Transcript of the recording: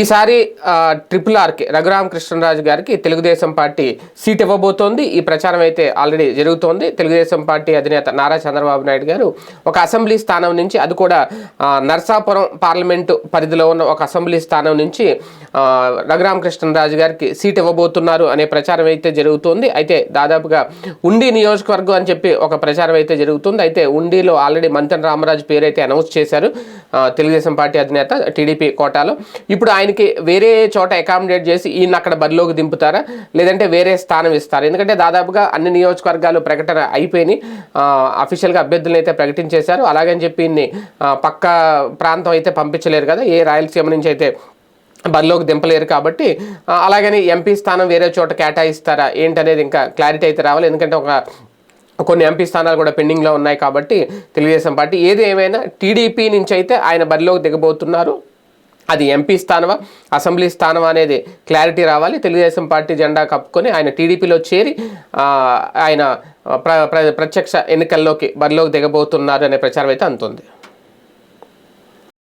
ఈసారి triple triple ఆర్కి రఘురామకృష్ణరాజు గారికి Telugu Desam party seat ఇవ్వబోతోంది. ఈ ప్రచారం అయితే ఆల్రెడీ జరుగుతోంది. తెలుగుదేశం పార్టీ అధినేత నారా చంద్రబాబు నాయుడు గారు ఒక అసెంబ్లీ స్థానం నుంచి అది కూడా నర్సాపురం పార్లమెంటు పరిధిలో ఉన్న ఒక అసెంబ్లీ స్థానం నుంచి రఘురామ కృష్ణరాజు గారికి సీట్ ఇవ్వబోతున్నారు అనే ప్రచారం అయితే జరుగుతోంది. అయితే దాదాపుగా ఉండి నియోజకవర్గం అని చెప్పి ఒక ప్రచారం అయితే జరుగుతుంది. అయితే ఉండిలో ఆల్రెడీ మంతన్ రామరాజు పేరు అయితే అనౌన్స్ చేశారు తెలుగుదేశం పార్టీ అధినేత టీడీపీ కోటాలో. ఇప్పుడు ఆయనకి వేరే చోట అకామిడేట్ చేసి ఈయన అక్కడ బరిలోకి దింపుతారా? లేదంటే వేరే స్థానం ఇస్తారా? ఎందుకంటే దాదాపుగా అన్ని నియోజకవర్గాలు ప్రకటన అయిపోయినాయి. అఫీషియల్గా అభ్యర్థులను అయితే ప్రకటించేశారు. అలాగని చెప్పి ఈయన్ని పక్క ప్రాంతం అయితే పంపించలేరు కదా. ఏ రాయలసీమ నుంచి అయితే బరిలోకి దింపలేరు కాబట్టి అలాగని ఎంపీ స్థానం వేరే చోట కేటాయిస్తారా? ఏంటనేది ఇంకా క్లారిటీ అయితే రావాలి. ఎందుకంటే ఒక కొన్ని ఎంపీ స్థానాలు కూడా పెండింగ్లో ఉన్నాయి కాబట్టి తెలుగుదేశం పార్టీ. ఏది ఏమైనా టీడీపీ నుంచి అయితే ఆయన బరిలోకి దిగబోతున్నారు. అది ఎంపీ స్థానమా? అసెంబ్లీ స్థానమా అనేది క్లారిటీ రావాలి. తెలుగుదేశం పార్టీ జెండా కప్పుకొని ఆయన టీడీపీలో చేరి ఆయన ప్ర ప్ర- ప్రత్యక్ష ఎన్నికల్లోకి బరిలోకి దిగబోతున్నారు అనే ప్రచారం అయితే అందుతుంది.